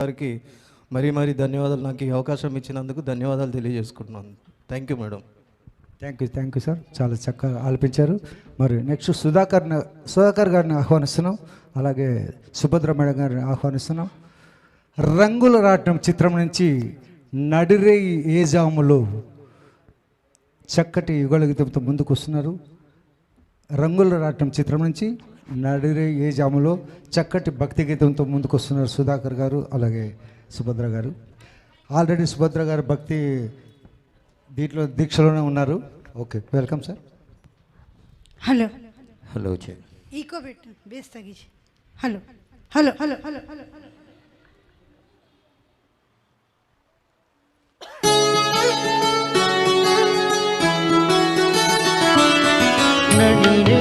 గారికి మరీ మరీ ధన్యవాదాలు. నాకు ఈ అవకాశం ఇచ్చినందుకు ధన్యవాదాలు తెలియజేసుకుంటున్నాను. Thank you madam thank you thank you sir చాలా చక్కగా ఆలపించారు. మరి నెక్స్ట్ సుధాకర్ సుధాకర్ గారిని ఆహ్వానిస్తున్నాం. అలాగే సుభద్ర మేడం గారిని ఆహ్వానిస్తున్నాం. రంగుల రాటం చిత్రం నుంచి నడిరే ఏజాములు చక్కటి యుగళగీతంతో ముందుకు వస్తున్నారు రంగుల రాటం చిత్రం నుంచి నడిరే ఏ జాములో చక్కటి భక్తి గీతంతో ముందుకు వస్తున్నారు సుధాకర్ గారు అలాగే సుభద్ర గారు. ఆల్రెడీ సుభద్ర గారు భక్తి దీంట్లో దీక్షలోనే ఉన్నారు. Okay welcome sir hello hello చే ఈకో పెట్టు బేస్ తగ్గించి hello hello hello hello hello hello నడిరే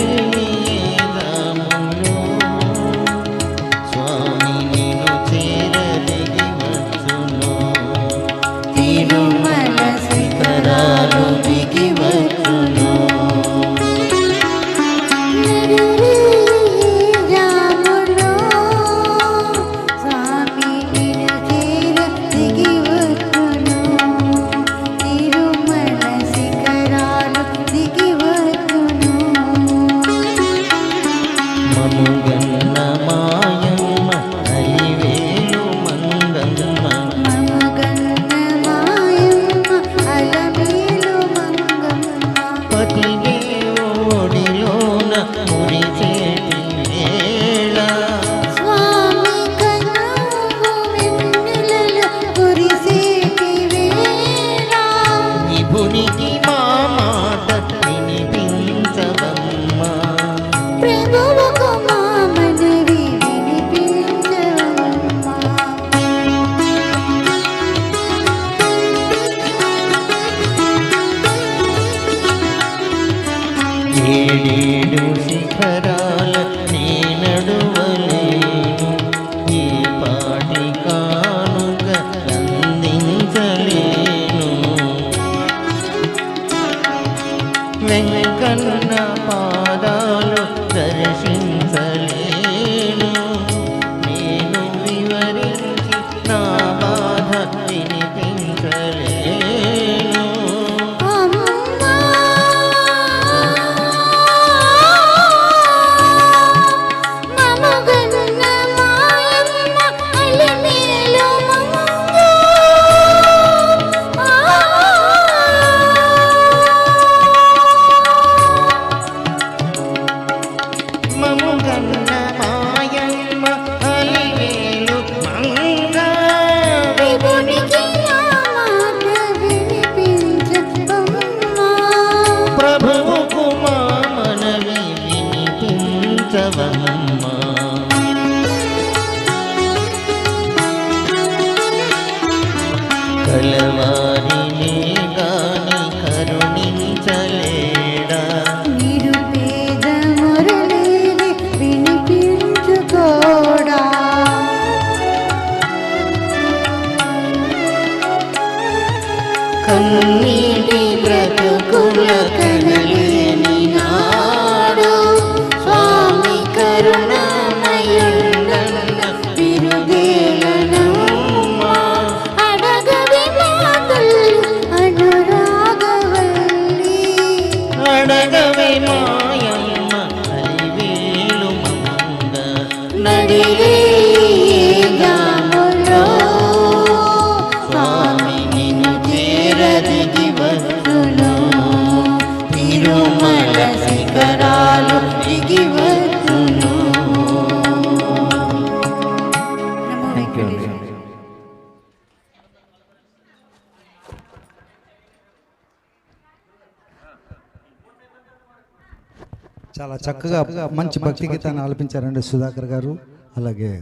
ಏಳೇಳು ಶಿಖರಾಲ ನೀ ನಡುವಲೇನು ಈ ಪಾಟಿ ಕಾನುಗ ನಂದಿಸಲೇನು ವೆಂಕಣ್ಣ ಪಾ కలవారిని గాని కరుణించలేడా నిరుపేద మురళిని వినిపించుకోడా? కన్నీటి బ్రతుకుల కనలేని నాడు స్వామి కరుణామయుండన్న చాలా చక్కగా మంచి భక్తి గీతాన్ని ఆలపించారండి సుధాకర్ గారు. అలాగే.